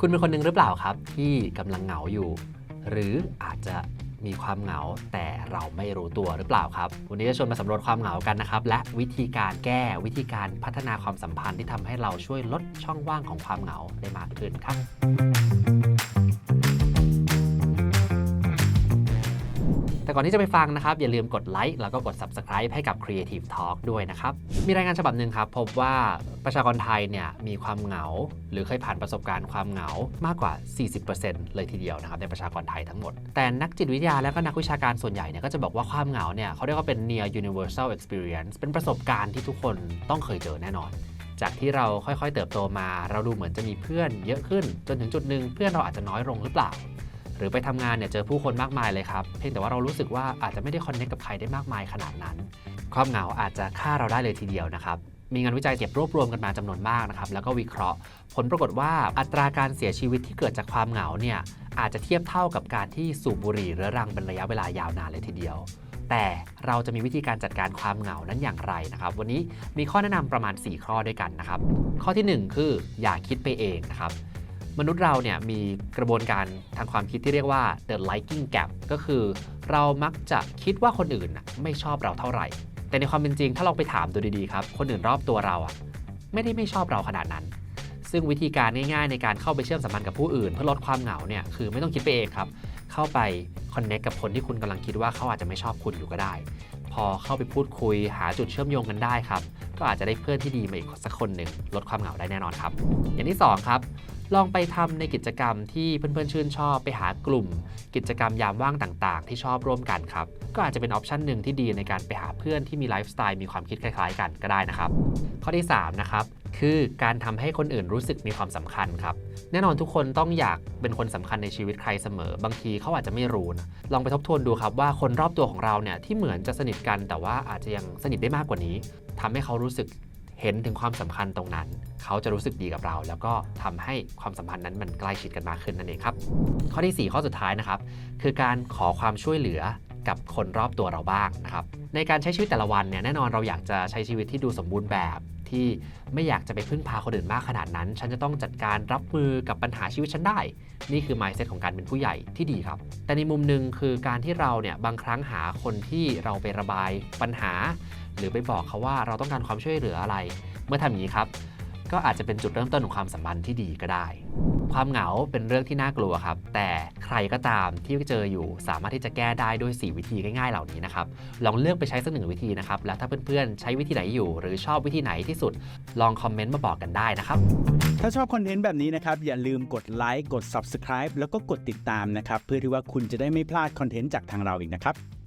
คุณเป็นคนหนึ่งหรือเปล่าครับ ที่กำลังเหงาอยู่ หรืออาจจะมีความเหงาแต่เราไม่รู้ตัวหรือเปล่าครับ วันนี้จะชวนมาสำรวจความเหงากันนะครับ และวิธีการแก้วิธีการพัฒนาความสัมพันธ์ที่ทำให้เราช่วยลดช่องว่างของความเหงาได้มากขึ้นครับ ก่อนที่จะไปฟังนะครับ อย่าลืมกดไลค์แล้วก็กด Subscribe ให้กับ Creative Talk ด้วยนะครับ มีรายงานฉบับหนึ่งครับ พบว่าประชากรไทยเนี่ยมีความเหงา หรือเคยผ่านประสบการณ์ความเหงามากกว่า 40%เลยทีเดียวนะครับในประชากรไทยทั้งหมด แต่นักจิตวิทยาและก็นักวิชาการส่วนใหญ่เนี่ยก็จะบอกว่าความเหงาเนี่ยเขาเรียกว่าเป็น near universal experience เป็นประสบการณ์ที่ทุกคนต้องเคยเจอแน่นอนจากที่เราค่อยๆ เติบโตมา เราดูเหมือนจะมีเพื่อนเยอะขึ้น จนถึงจุดหนึ่งเพื่อนเราอาจจะน้อยลงหรือเปล่า หรือไปทำงานเนี่ยเจอผู้คนมากมายเลยครับ เพียงแต่ว่าเรารู้สึกว่าอาจจะไม่ได้คอนเนคกับใครได้มากมายขนาดนั้น ความเหงาอาจจะฆ่าเราได้เลยทีเดียวนะครับมีงานวิจัยเก็บรวบรวมกันมาจำนวนมากนะครับแล้วก็วิเคราะห์ ผลปรากฏว่าอัตราการเสียชีวิตที่เกิดจากความเหงาเนี่ยอาจจะเทียบเท่ากับการที่สูบบุหรี่เรื้อรังเป็นระยะเวลายาวนานเลยทีเดียว แต่เราจะมีวิธีการจัดการความเหงานั้นอย่างไรนะครับ วันนี้มีข้อแนะนำประมาณ 4 ข้อด้วยกันนะครับ ข้อทีหนึ่1 คืออย่าคิดไปเองนะครับ มนุษย์เราเนี่ยมีกระบวนการทางความคิดที่เรียกว่า the liking gap ก็คือเรามักจะคิดว่าคนอื่นน่ะไม่ชอบเราเท่าไหร่ แต่ในความเป็นจริงถ้าลองไปถามดูดีๆครับ คนอื่นรอบตัวเราอะไม่ได้ไม่ชอบเราขนาดนั้น ซึ่งวิธีการง่ายๆ ในการเข้าไปเชื่อมสัมพันธ์กับผู้อื่น เพื่อลดความเหงาเนี่ยคือไม่ต้องคิดไปเองครับ เข้าไปคอนเน c t กับคนที่คุณกำลังคิดว่าเขาอาจจะไม่ชอบคุณอยู่ก็ได้ พอเข้าไปพูดคุยหาจุดเชื่อมโยงกันได้ครับ ก็อาจจะได้เพื่อนที่ดีมาอีกสักคนหนึ่งลดความเหงาได้แน่นอนครับ อย่างที่สองครับ ลองไปทำในกิจกรรมที่เพื่อนๆชื่นชอบไปหากลุ่ม กิจกรรมยามว่างต่างๆ ที่ชอบร่วมกันครับ ก็อาจจะเป็นออปชันหนึ่งที่ดีในการไปหาเพื่อนที่มีไลฟ์สไตล์มีความคิดคล้ายๆ กันก็ได้นะครับ ข้อที่ 3 นะครับคือการทำให้คนอื่นรู้สึกมีความสำคัญครับ แน่นอนทุกคนต้องอยากเป็นคนสำคัญในชีวิตใครเสมอ บางทีเขาอาจจะไม่รู้นะลองไปทบทวนดูครับว่าคนรอบตัวของเราเนี่ยที่เหมือนจะสนิทกันแต่ว่าอาจจะยังสนิทได้มากกว่านี้ทำให้เขารู้สึก เห็นถึงความสำคัญตรงนั้น เขาจะรู้สึกดีกับเรา แล้วก็ทำให้ความสัมพันธ์นั้นมันใกล้ชิดกันมากขึ้นนั่นเองครับ ข้อที่ 4 ข้อสุดท้ายนะครับ คือการขอความช่วยเหลือกับคนรอบตัวเราบ้างนะครับในการใช้ชีวิตแต่ละวันเนี่ยแน่นอนเราอยากจะใช้ชีวิตที่ดูสมบูรณ์แบบ ที่ไม่อยากจะไปพึ่งพาคนอื่นมากขนาดนั้น ฉันจะต้องจัดการรับมือกับปัญหาชีวิตฉันได้ นี่คือ mindset ของการเป็นผู้ใหญ่ที่ดีครับ แต่ในมุมหนึ่งคือการที่เราเนี่ยบางครั้งหาคนที่เราไประบายปัญหา หรือไปบอกเขาว่าเราต้องการความช่วยเหลืออะไร เมื่อทำอย่างนี้ครับ ก็อาจจะเป็นจุดเริ่มต้นของความสัมพันธ์ที่ดีก็ได้ ความเหงาเป็นเรื่องที่น่ากลัวครับ แต่ใครก็ตามที่เจออยู่สามารถที่จะแก้ได้ด้วย 4 วิธีง่ายๆเหล่านี้นะครับ ลองเลือกไปใช้สักหนึ่งวิธีนะครับ และถ้าเพื่อนๆ ใช้วิธีไหนอยู่ หรือชอบวิธีไหนที่สุด ลองคอมเมนต์มาบอกกันได้นะครับ ถ้าชอบคอนเทนต์แบบนี้นะครับ อย่าลืมกดไลค์ กด Subscribe แล้วก็กดติดตามนะครับ เพื่อที่ว่าคุณจะได้ไม่พลาดคอนเทนต์จากทางเราอีกนะครับ